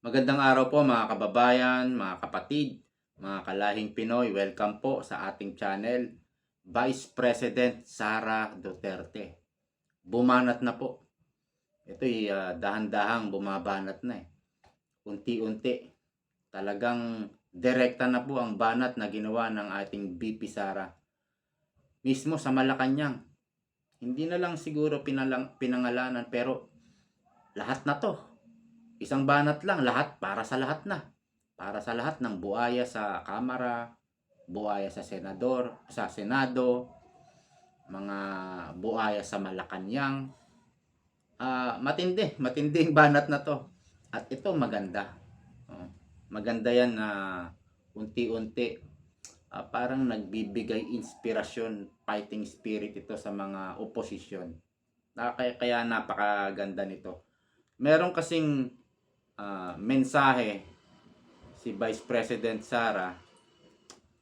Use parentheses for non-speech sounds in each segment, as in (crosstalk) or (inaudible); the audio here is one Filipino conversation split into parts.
Magandang araw po mga kababayan, mga kapatid, mga kalahing Pinoy. Welcome po sa ating channel, Vice President Sara Duterte. Bumanat na po. Ito'y ah, dahan-dahang bumabanat na eh. Unti-unti. Talagang direkta na po ang banat na ginawa ng ating BP Sara. Mismo sa Malacanang. Hindi na lang siguro pinalang, pinangalanan pero lahat na to isang banat lang, lahat para sa lahat na. Para sa lahat ng buaya sa Kamara, buaya sa Senador, sa Senado, mga buaya sa Malacanang. Ah, matindi, matinding banat na to. At ito maganda. Oh, maganda yan na unti-unti ah, parang nagbibigay inspirasyon, fighting spirit ito sa mga oposisyon. Na, kaya, kaya napakaganda nito. Meron kasing ah, mensahe si Vice President Sara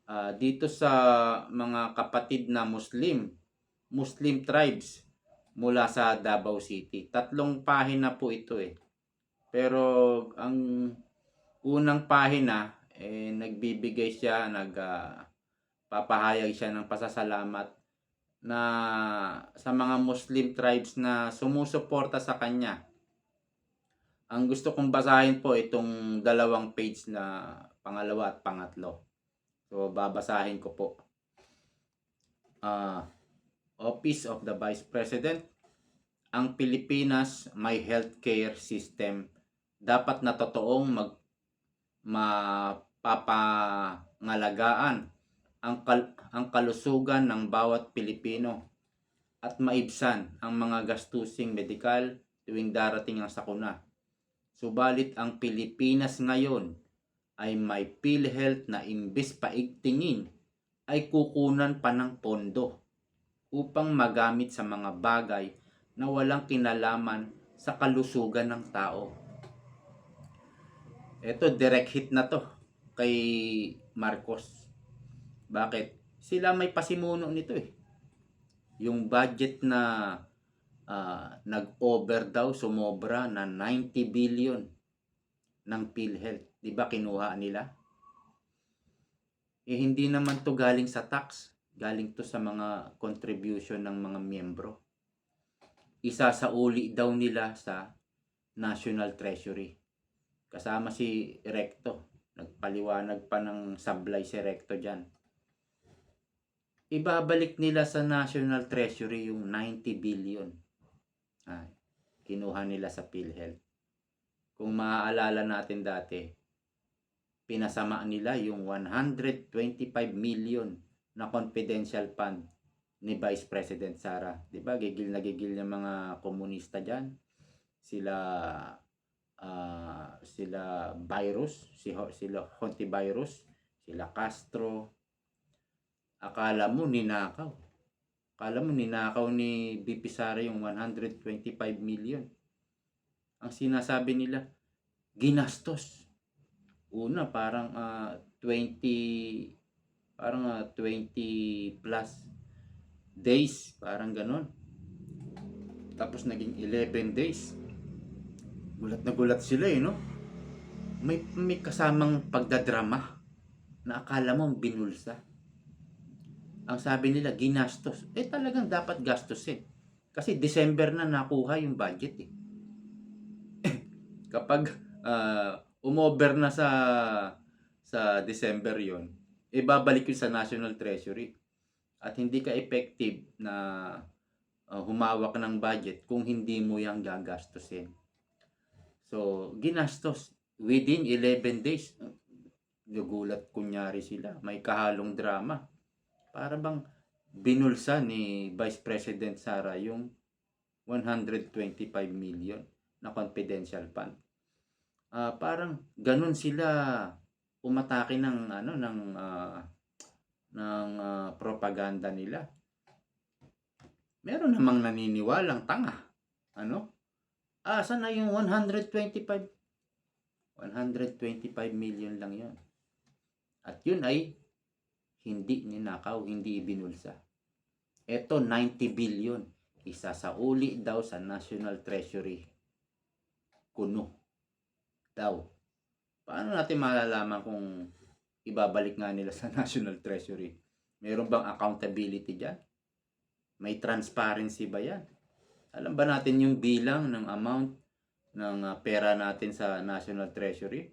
ah, dito sa mga kapatid na Muslim, Muslim tribes mula sa Davao City. Tatlong pahina po ito eh. Pero ang unang pahina eh nagbibigay siya, nag ah, papahayag siya ng pasasalamat na sa mga Muslim tribes na sumusuporta sa kanya ang gusto kong basahin po itong dalawang page na pangalawa at pangatlo. So, babasahin ko po. Ah, Office of the Vice President. Ang Pilipinas may healthcare system dapat na totoong mag mapapangalagaan ang, kal- ang kalusugan ng bawat Pilipino at maibsan ang mga gastusing medikal tuwing darating ang sakuna. Subalit ang Pilipinas ngayon ay may PhilHealth na imbes paigtingin ay kukunan pa ng pondo upang magamit sa mga bagay na walang kinalaman sa kalusugan ng tao. Ito, direct hit na to kay Marcos. Bakit? Sila may pasimuno nito eh. Yung budget na ah, nag-over daw, sumobra na 90 billion ng PhilHealth. Di ba kinuha nila? Eh hindi naman to galing sa tax. Galing to sa mga contribution ng mga miyembro. Isa sa uli daw nila sa National Treasury. Kasama si Recto. Nagpaliwanag pa ng sablay si Recto dyan. Ibabalik nila sa National Treasury yung 90 billion ah, kinuha nila sa PhilHealth. Kung maaalala natin dati, pinasama nila yung 125 million na confidential fund ni Vice President Sara. 'Di ba? Gigil na gigil yung mga komunista diyan. Sila ah, sila virus, si sila Hontivirus, sila Castro. Akala mo ninakaw. Akala mo ninakaw ni BP Sara yung 125 million. Ang sinasabi nila, ginastos. Una, parang ah, 20, parang ah, 20 plus days, parang ganon. Tapos naging 11 days. Gulat na gulat sila eh, no? May, may kasamang pagdadrama na akala mo binulsa ang sabi nila ginastos. Eh talagang dapat gastusin. Kasi December na nakuha yung budget eh. (coughs) Kapag uh, umover na sa sa December yon, ibabalik yun sa National Treasury. At hindi ka effective na uh, humawak ng budget kung hindi mo yung gagastusin. So, ginastos within 11 days. Nagulat kunyari sila. May kahalong drama para bang binulsa ni Vice President Sara yung 125 million na confidential fund. Ah, parang ganun sila umatake ng ano ng ah, ng ah, propaganda nila. Meron namang naniniwalang tanga. Ano? Ah, saan na yung 125 125 million lang 'yon. At yun ay hindi ninakaw, hindi ibinulsa. Ito 90 billion, isa sa uli daw sa National Treasury. Kuno daw paano natin malalaman kung ibabalik nga nila sa (laughs) National Treasury? Meron bang accountability dyan? May transparency ba yan? Alam ba natin yung bilang ng amount ng ah, pera natin sa National Treasury?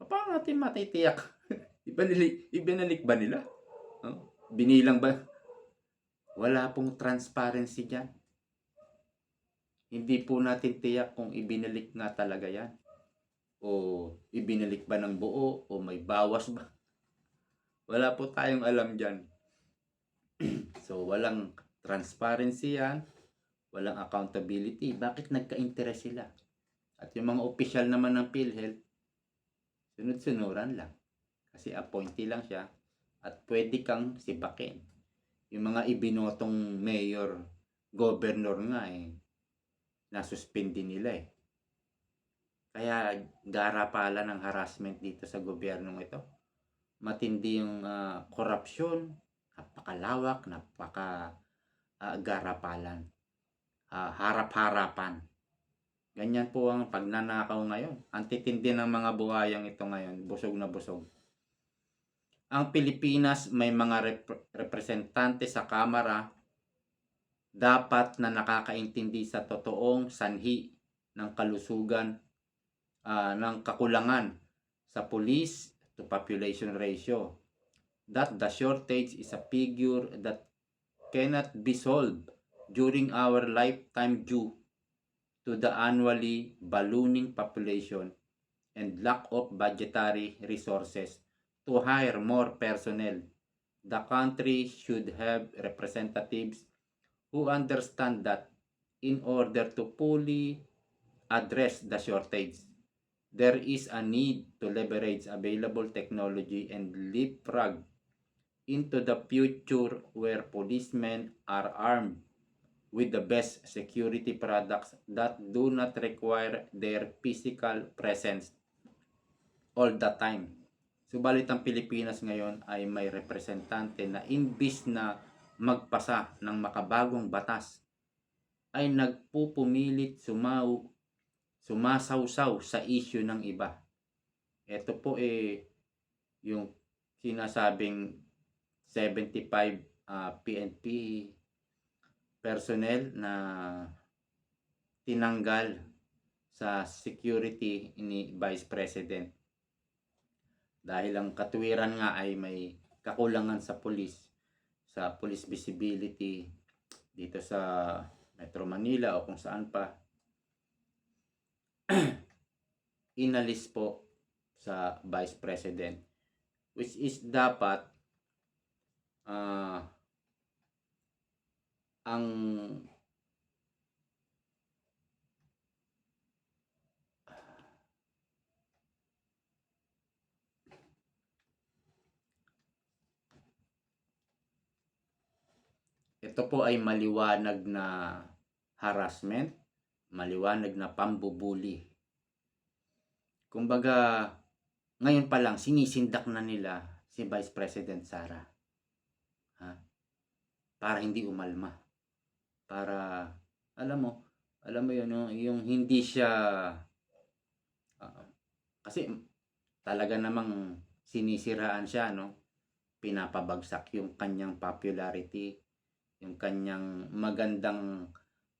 Paano natin matitiyak? (laughs) Ibinalik, ibinalik ba nila? Binilang ba? Wala pong transparency dyan. Hindi po natin tiyak kung ibinalik nga talaga yan. O ibinalik ba ng buo? O may bawas ba? (laughs) Wala po tayong alam dyan. (clears throat) so, walang transparency yan. Walang accountability. Bakit nagka-interest sila? At yung mga opisyal naman ng PhilHealth, sunod-sunuran lang. Kasi appointee lang siya at pwede kang sipakin. Yung mga ibinotong mayor, governor nga eh, nasuspindi nila eh. Kaya gara pala ng harassment dito sa gobyernong ito. Matindi yung ah, korupsyon, napakalawak, napaka ah, garapalan, Ah, harap-harapan. Ganyan po ang pagnanakaw ngayon. Ang titindi ng mga buhayang ito ngayon, busog na busog. Ang Pilipinas may mga rep- representante sa Kamara dapat na nakakaintindi sa totoong sanhi ng kalusugan ah, ng kakulangan sa police to population ratio. That the shortage is a figure that cannot be solved during our lifetime due to the annually ballooning population and lack of budgetary resources to hire more personnel. The country should have representatives who understand that in order to fully address the shortage, there is a need to leverage available technology and leapfrog into the future where policemen are armed with the best security products that do not require their physical presence all the time. Subalit ang Pilipinas ngayon ay may representante na imbis na magpasa ng makabagong batas ay nagpupumilit sumaw sumasawsaw sa issue ng iba. Ito po eh yung sinasabing 75 ah, PNP personnel na tinanggal sa security ni Vice President. Dahil ang katwiran nga ay may kakulangan sa police, sa police visibility dito sa Metro Manila o kung saan pa. (clears throat) Inalis po sa Vice President which is dapat ah ang ito po ay maliwanag na harassment, maliwanag na pambubuli. Kumbaga, ngayon pa lang, sinisindak na nila si Vice President Sara. Ha? Para hindi umalma. Para, alam mo, alam mo yun, no? yung hindi siya, ah, kasi talaga namang sinisiraan siya, no? Pinapabagsak yung kanyang popularity, yung kanyang magandang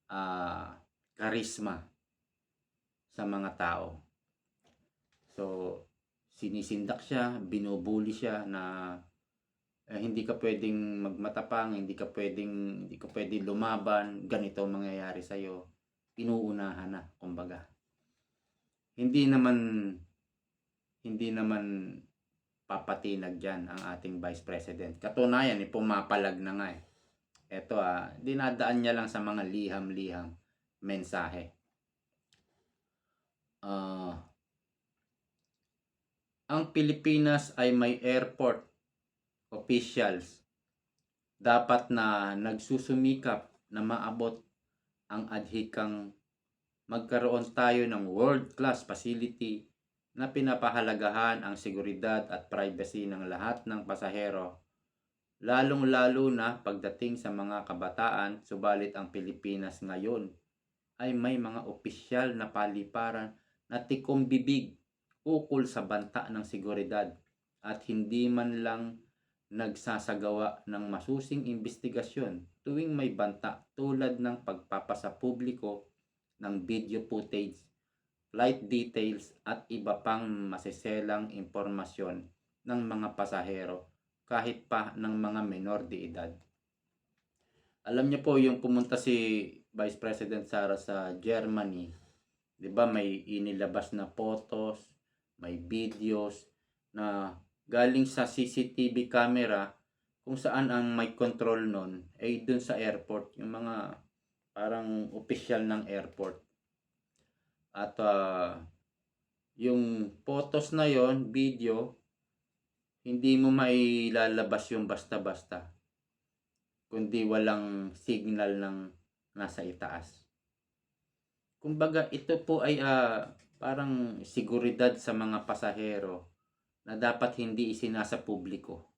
ah, karisma sa mga tao. So, sinisindak siya, binubuli siya na eh, hindi ka pwedeng magmatapang, hindi ka pwedeng hindi ka pwedeng lumaban, ganito ang mangyayari sa iyo. Inuunahan na, kumbaga. Hindi naman hindi naman papatinag diyan ang ating Vice President. Katunayan, eh, pumapalag na nga eh. Ito ah, dinadaan niya lang sa mga liham-liham mensahe. Ah, ang Pilipinas ay may airport officials dapat na nagsusumikap na maabot ang adhikang magkaroon tayo ng world-class facility na pinapahalagahan ang seguridad at privacy ng lahat ng pasahero lalong-lalo na pagdating sa mga kabataan subalit ang Pilipinas ngayon ay may mga opisyal na paliparan na tikom bibig ukol sa banta ng seguridad at hindi man lang nagsasagawa ng masusing investigasyon tuwing may banta tulad ng pagpapasa publiko ng video footage, flight details at iba pang masiselang impormasyon ng mga pasahero kahit pa ng mga menor de edad. Alam niyo po yung pumunta si Vice President Sara sa Germany, 'di ba may inilabas na photos, may videos na galing sa CCTV camera kung saan ang may control nun ay dun sa airport, yung mga parang official ng airport. At ah, yung photos na yon, video, hindi mo mailalabas yung basta-basta kundi walang signal ng nasa itaas. Kumbaga, ito po ay ah, parang seguridad sa mga pasahero na dapat hindi isinasa publiko.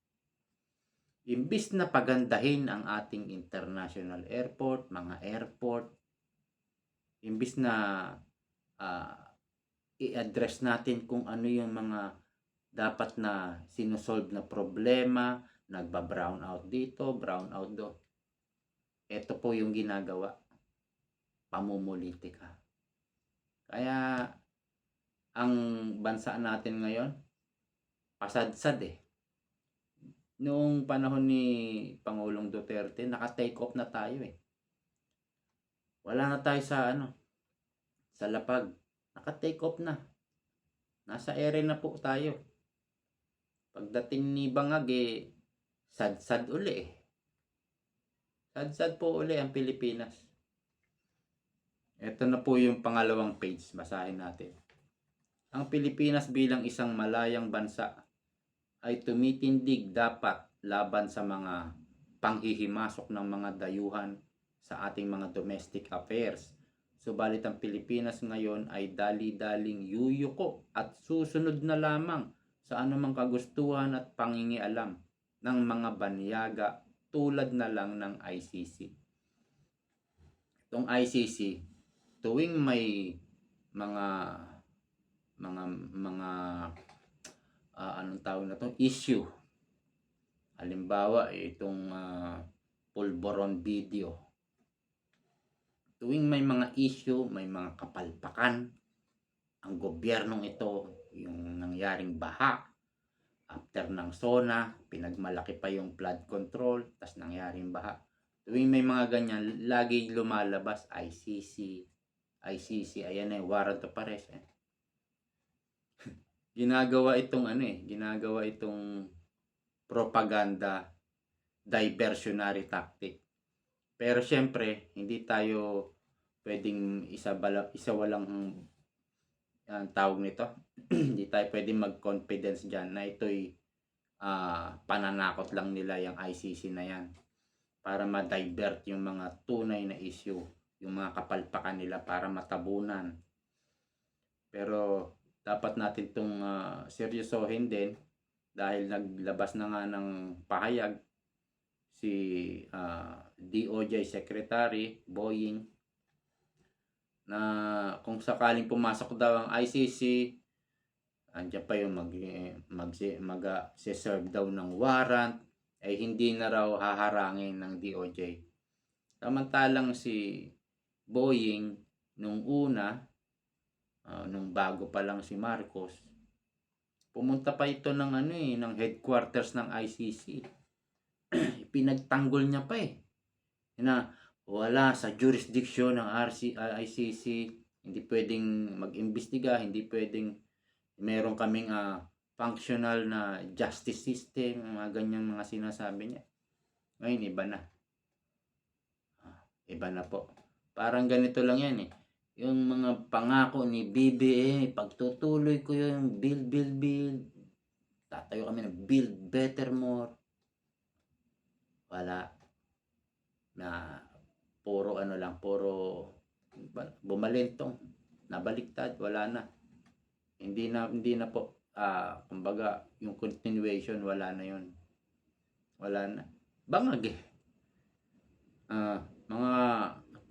Imbis na pagandahin ang ating international airport, mga airport, imbis na ah, i-address natin kung ano yung mga dapat na sinusolve na problema, nagba-brown out dito, brown out do. Ito po yung ginagawa. Pamumulitika. Kaya ang bansa natin ngayon, pasadsad eh. Noong panahon ni Pangulong Duterte, naka-take off na tayo eh. Wala na tayo sa ano, sa lapag. Naka-take off na. Nasa ere na po tayo. Pagdating ni Bangag eh, sad-sad uli eh. Sad-sad po uli ang Pilipinas. Ito na po yung pangalawang page. Basahin natin. Ang Pilipinas bilang isang malayang bansa ay tumitindig dapat laban sa mga panghihimasok ng mga dayuhan sa ating mga domestic affairs. Subalit ang Pilipinas ngayon ay dali-daling yuyuko at susunod na lamang sa anumang kagustuhan at pangingialam ng mga banyaga tulad na lang ng ICC. Itong ICC, tuwing may mga mga mga ah, anong tawag na to? Issue. Halimbawa itong uh, pulboron video. Tuwing may mga issue may mga kapalpakan ang gobyernong ito yung nangyaring baha. After ng SONA pinagmalaki pa yung flood control tas nangyaring baha. Tuwing may mga ganyan lagi lumalabas ICC ICC ayan eh warrant of arrest eh. (laughs) Ginagawa itong ano eh, ginagawa itong propaganda diversionary tactic. Pero syempre, hindi tayo pwedeng isa bala, isa walang ang tawag nito. (clears throat) hindi tayo pwedeng mag-confidence diyan na ito'y uh, pananakot lang nila yung ICC na yan para ma-divert yung mga tunay na issue, yung mga kapalpakan nila para matabunan. Pero dapat natin itong uh, seryosohin din dahil naglabas na nga ng pahayag si uh, ah, DOJ Secretary Boying na kung sakaling pumasok daw ang ICC andyan pa yung mag mag, mag uh, serve daw ng warrant ay hindi na raw haharangin ng DOJ. Samantalang si Boeing nung una uh, nung bago pa lang si Marcos, pumunta pa ito ng ano eh, ng headquarters ng ICC. (clears throat) Pinagtanggol niya pa eh. Na wala sa jurisdiction ng RC, uh, ICC, hindi pwedeng mag-imbestiga, hindi pwedeng meron kaming uh, functional na justice system, mga ganyang mga sinasabi niya. Ngayon, iba na. Uh, iba na po. Parang ganito lang yan eh yung mga pangako ni BBM, pagtutuloy ko yung build, build, build. Tatayo kami ng build better more. Wala. Na puro ano lang, puro bumalintong. Nabaliktad, wala na. Hindi na, hindi na po. Ah, kumbaga, yung continuation, wala na yun. Wala na. Bangag eh. Ah, mga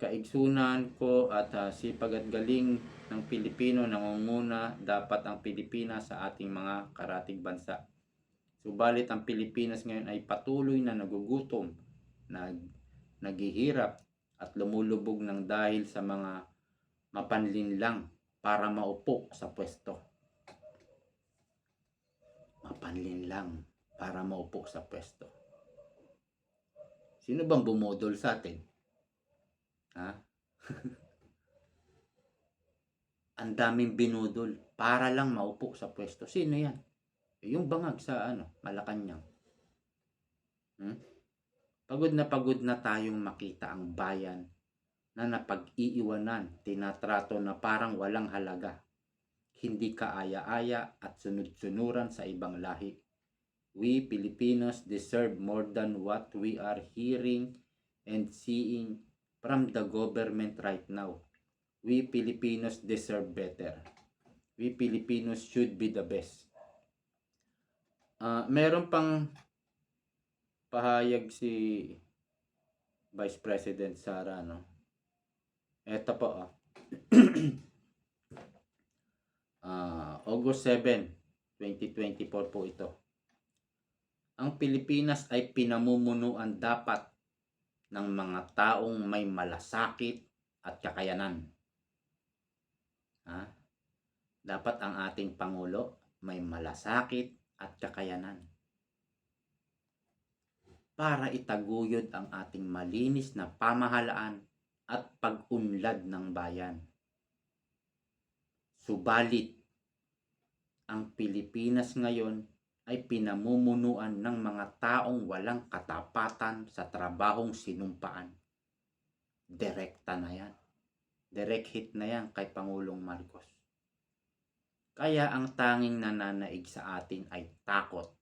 kaigsunan ko at ah, sipag at galing ng Pilipino nangunguna dapat ang Pilipinas sa ating mga karatig bansa. Subalit ang Pilipinas ngayon ay patuloy na nagugutom, nag, naghihirap at lumulubog ng dahil sa mga mapanlinlang para maupo sa pwesto. Mapanlinlang para maupo sa pwesto. Sino bang bumodol sa atin? Ha? (laughs) Ang daming binudol para lang maupo sa pwesto. Sino yan? Yung bangag sa ano, Malacanang. Hmm? Pagod na pagod na tayong makita ang bayan na napag-iiwanan, tinatrato na parang walang halaga. Hindi kaaya-aya at sunod-sunuran sa ibang lahi. We Filipinos deserve more than what we are hearing and seeing from the government right now. We Filipinos deserve better. We Filipinos should be the best. Ah, meron pang pahayag si Vice President Sara, no? Ito po, ah. (clears throat) Ah, August 7, 2024 po ito. Ang Pilipinas ay pinamumunuan dapat ng mga taong may malasakit at kakayanan. Ha? Dapat ang ating Pangulo may malasakit at kakayanan para itaguyod ang ating malinis na pamahalaan at pag-unlad ng bayan. Subalit, ang Pilipinas ngayon ay pinamumunuan ng mga taong walang katapatan sa trabahong sinumpaan. Direkta na yan. Direct hit na yan kay Pangulong Marcos. Kaya ang tanging nananaig sa atin ay takot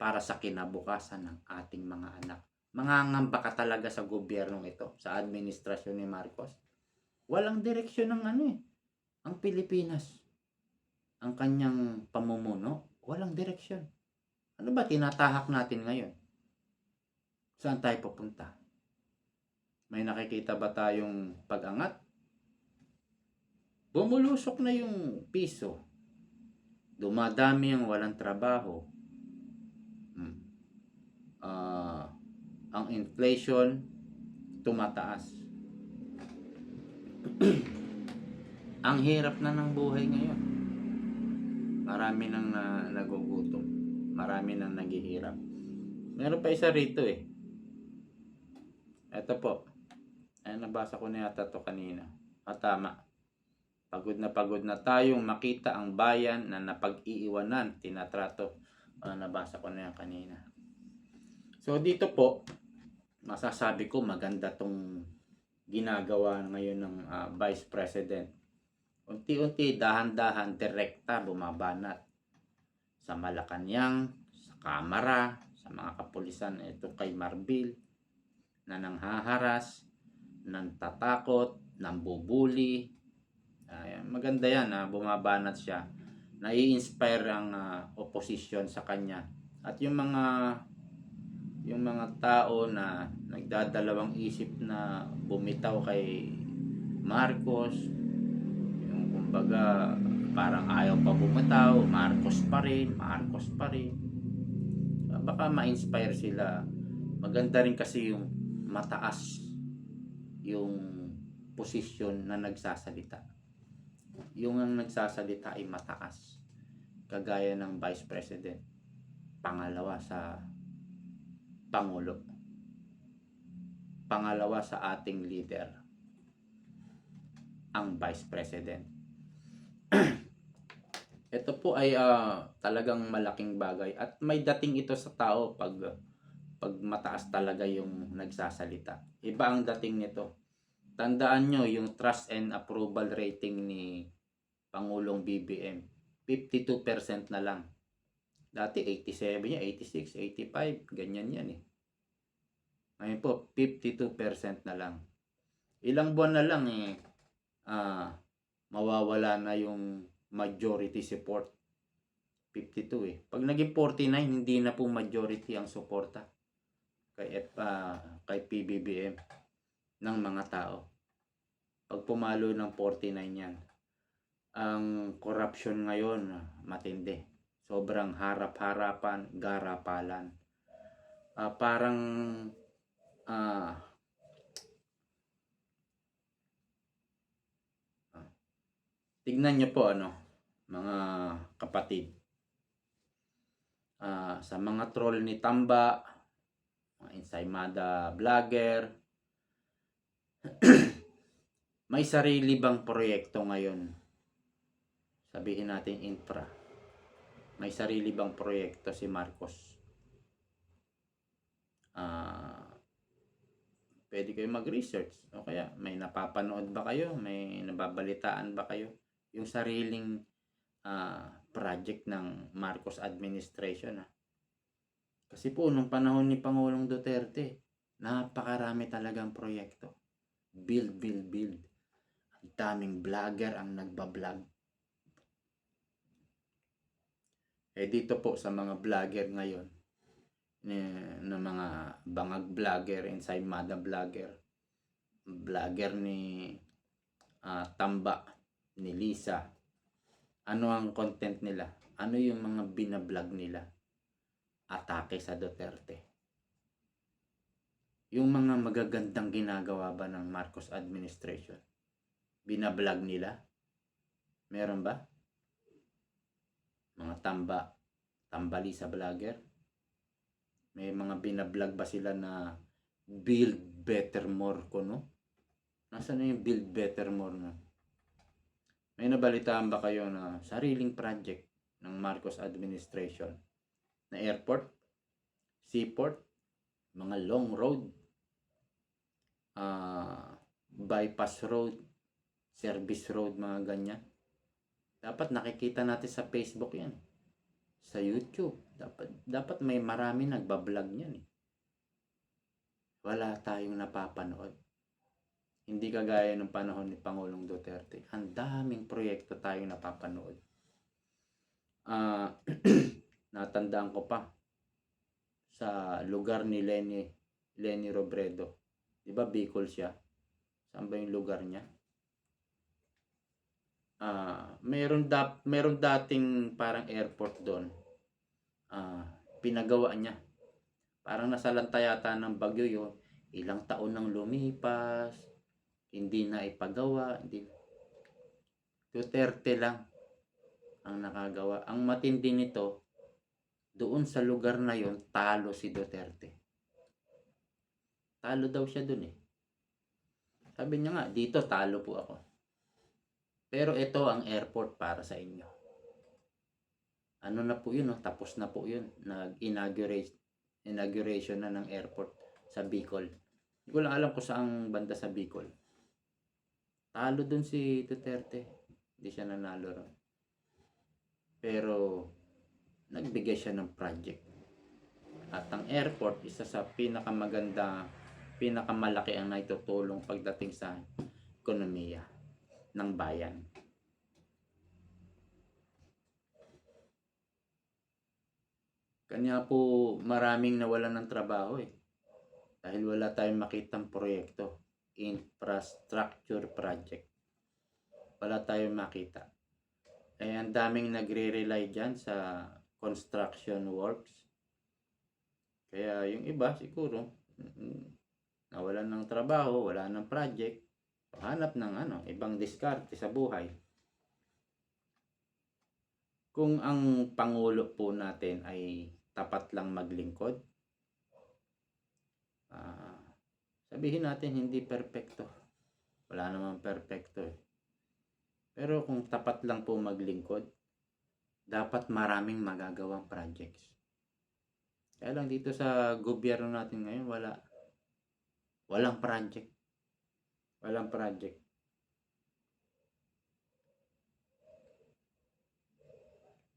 para sa kinabukasan ng ating mga anak. Mangangamba ka talaga sa gobyernong ito, sa administrasyon ni Marcos. Walang direksyon ng ano eh. Ang Pilipinas. Ang kanyang pamumuno, walang direksyon. Ano ba tinatahak natin ngayon? Saan tayo pupunta? May nakikita ba tayong pag-angat? Bumulusok na yung piso. Dumadami ang walang trabaho. Ah, ang inflation tumataas. (clears throat) ang hirap na ng buhay ngayon. Marami nang na, nagugutom. Marami nang naghihirap. Meron pa isa rito eh. Ito po. Ay, nabasa ko na yata to kanina. Ah, tama. Pagod na pagod na tayong makita ang bayan na napag-iiwanan, tinatrato. Ah, nabasa ko na yan kanina. So dito po, masasabi ko maganda tong ginagawa ngayon ng ah, Vice President. Unti-unti, dahan-dahan, direkta bumabanat sa Malacanang, sa Kamara, sa mga kapulisan. Ito kay Marbil na nanghaharas, nang tatakot, nang bubuli. Ayan, maganda yan, ah, bumabanat siya. Nai-inspire ang ah, opposition sa kanya. At yung mga yung mga tao na nagdadalawang isip na bumitaw kay Marcos, yung kumbaga parang ayaw pa bumitaw, Marcos pa rin, Marcos pa rin. Ah, Baka ma-inspire sila. Maganda rin kasi yung mataas yung posisyon na nagsasalita. Yung ang nagsasalita ay mataas. Kagaya ng Vice President. Pangalawa sa Pangulo. Pangalawa sa ating leader, ang Vice President. (clears throat) Ito po ay ah, talagang malaking bagay at may dating ito sa tao pag pag mataas talaga yung nagsasalita. Iba ang dating nito. Tandaan nyo yung trust and approval rating ni Pangulong BBM. 52% na lang. Dati 87 niya, 86, 85, ganyan yan eh. Ngayon po, 52% na lang. Ilang buwan na lang eh, ah, mawawala na yung majority support. 52 eh. Pag naging 49, hindi na po majority ang suporta kay F, ah, kay PBBM ng mga tao. pag pumalo ng 49 yan. Ang corruption ngayon, matindi. Sobrang harap-harapan, garapalan. Ah, parang ah ah, tignan niyo po ano, mga kapatid. Ah, sa mga troll ni Tamba, mga Insaymada vlogger, (clears throat) may sarili bang proyekto ngayon? Sabihin natin infra. May sarili bang proyekto si Marcos? Ah, pwede kayo mag-research. O kaya may napapanood ba kayo? May nababalitaan ba kayo? Yung sariling ah, project ng Marcos administration. ah. Kasi po, nung panahon ni Pangulong Duterte, napakarami talagang proyekto. Build, build, build. Ang daming vlogger ang nagbablog. Eh dito po sa mga vlogger ngayon, eh, ng mga bangag vlogger, inside mada vlogger, vlogger ni ah, Tamba, ni Lisa, ano ang content nila? Ano yung mga binablog nila? Atake sa Duterte. Yung mga magagandang ginagawa ba ng Marcos administration? Binablog nila? Meron ba? Mga tamba, tambali sa vlogger? May mga binablog ba sila na build better more ko, no? Nasaan na yung build better more na? May nabalitaan ba kayo na sariling project ng Marcos administration na airport, seaport, mga long road, ah, bypass road, service road, mga ganyan. Dapat nakikita natin sa Facebook yan. Sa YouTube. Dapat, dapat may marami nagbablog yan eh. Wala tayong napapanood. Hindi kagaya ng panahon ni Pangulong Duterte. Ang daming proyekto tayong napapanood. Ah, (clears throat) natandaan ko pa sa lugar ni Lenny Lenny Robredo. 'Di ba Bicol siya? Saan ba yung lugar niya? Ah, meron dap meron dating parang airport doon. Ah, pinagawa niya. Parang nasalanta yata ng bagyo yun. Ilang taon nang lumipas, hindi na ipagawa, hindi Duterte lang ang nakagawa. Ang matindi nito, doon sa lugar na yon talo si Duterte. Talo daw siya doon eh. Sabi niya nga, dito talo po ako. Pero ito ang airport para sa inyo. Ano na po yun, no? tapos na po yun. Nag-inaugurate inauguration na ng airport sa Bicol. Hindi ko lang alam kung saang banda sa Bicol. Talo dun si Duterte. Hindi siya nanalo ron. Pero nagbigay siya ng project. At ang airport, isa sa pinakamaganda, pinakamalaki ang naitutulong pagdating sa ekonomiya ng bayan. Kanya po maraming nawalan ng trabaho eh. Dahil wala tayong makitang proyekto. Infrastructure project. Wala tayong makita. Eh, ang daming nagre-rely dyan sa construction works. Kaya yung iba siguro, mm, nawalan ng trabaho, wala ng project, hanap ng ano, ibang diskarte sa buhay. Kung ang pangulo po natin ay tapat lang maglingkod, ah, sabihin natin hindi perpekto. Wala namang perpekto eh. Pero kung tapat lang po maglingkod, dapat maraming magagawang projects. Kaya lang dito sa gobyerno natin ngayon, wala. Walang project. Walang project.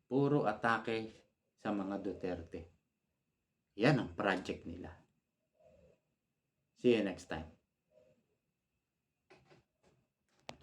Puro atake sa mga Duterte. Yan ang project nila. See you next time.